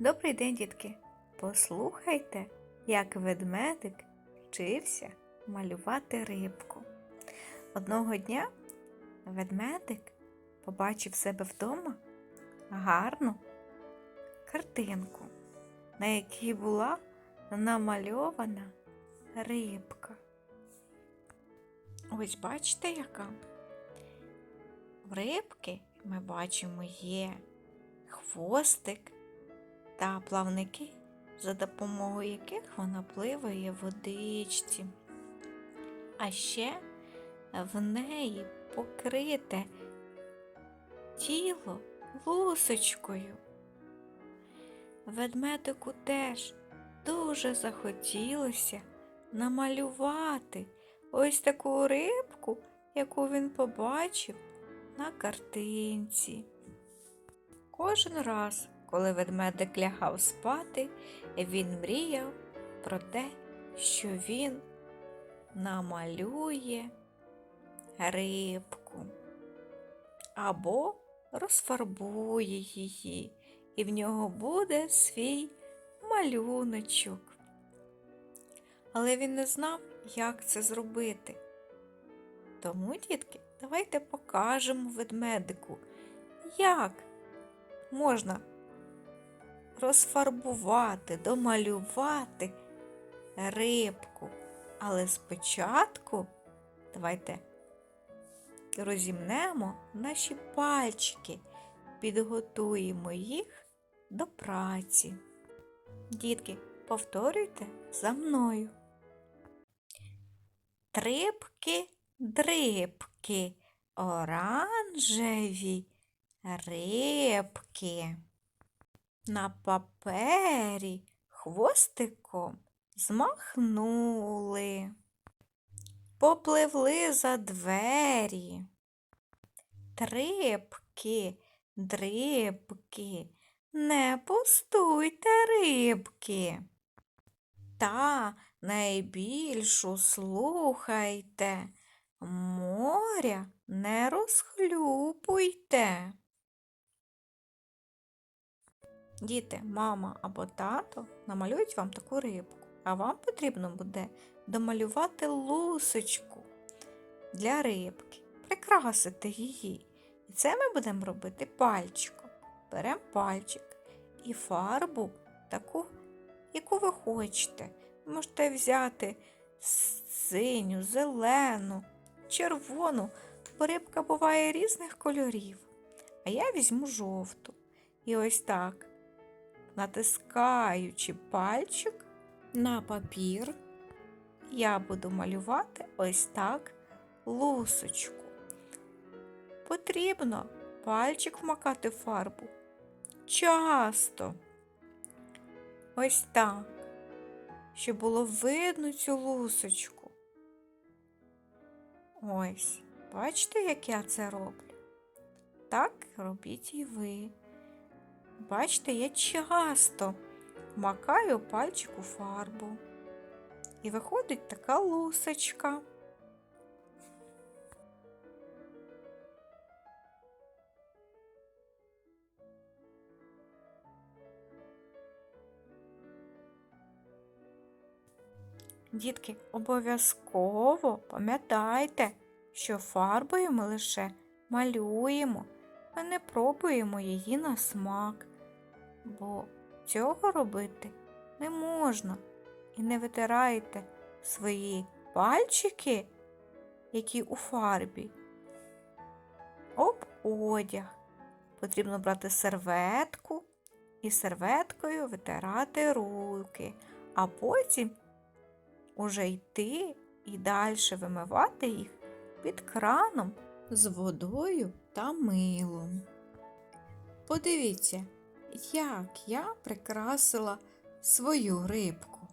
Добрий день, дітки! Послухайте, як ведмедик вчився малювати рибку. Одного дня ведмедик побачив себе вдома гарну картинку, на якій була намальована рибка. Ось бачите, яка? В рибки ми бачимо є хвостик та плавники, за допомогою яких вона пливає в водичці. А ще в неї покрите тіло лусочкою. Ведмедику теж дуже захотілося намалювати ось таку рибку, яку він побачив на картинці. Кожен раз, коли ведмедик лягав спати, він мріяв про те, що він намалює рибку або розфарбує її, і в нього буде свій малюночок. Але він не знав, як це зробити. Тому, дітки, давайте покажемо ведмедику, як можна розфарбувати, домалювати рибку. Але спочатку давайте розімнемо наші пальчики, підготуємо їх до праці. Дітки, повторюйте за мною. Трипки, дрипки, оранжеві рибки. На папері хвостиком змахнули, попливли за двері. Трипки, дрибки, не пустуйте рибки. Та найбільшу слухайте, моря не розхлюпуйте. Діти, мама або тато намалюють вам таку рибку, а вам потрібно буде домалювати лусочку для рибки, прикрасити її. І це ми будемо робити пальчиком. Беремо пальчик і фарбу таку, яку ви хочете. Ви можете взяти синю, зелену, червону, бо рибка буває різних кольорів. А я візьму жовту. І ось так натискаючи пальчик на папір, я буду малювати ось так лусочку. Потрібно пальчик вмакати в фарбу часто. Ось так, щоб було видно цю лусочку. Ось, бачите, як я це роблю? Так робіть і ви. Бачите, я часто макаю пальчик у фарбу. І виходить така лусочка. Дітки, обов'язково пам'ятайте, що фарбою ми лише малюємо, а не пробуємо її на смак, бо цього робити не можна. І не витирайте свої пальчики, які у фарбі, об одяг. Потрібно брати серветку і серветкою витирати руки, а потім уже йти і далі вимивати їх під краном з водою та милом. Подивіться, як я прикрасила свою рибку.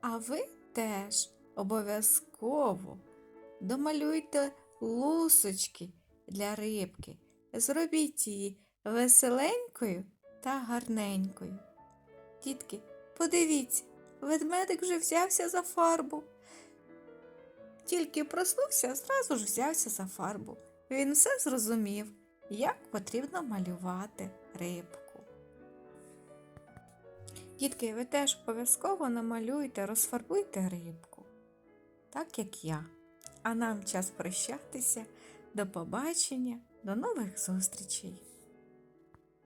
А ви теж обов'язково домалюйте лусочки для рибки. Зробіть її веселенькою та гарненькою. Дітки, подивіться, ведмедик вже взявся за фарбу. Тільки проснувся, зразу ж взявся за фарбу. Він все зрозумів, як потрібно малювати рибку. Дітки, ви теж обов'язково намалюйте, розфарбуйте рибку, так як я. А нам час прощатися. До побачення, до нових зустрічей!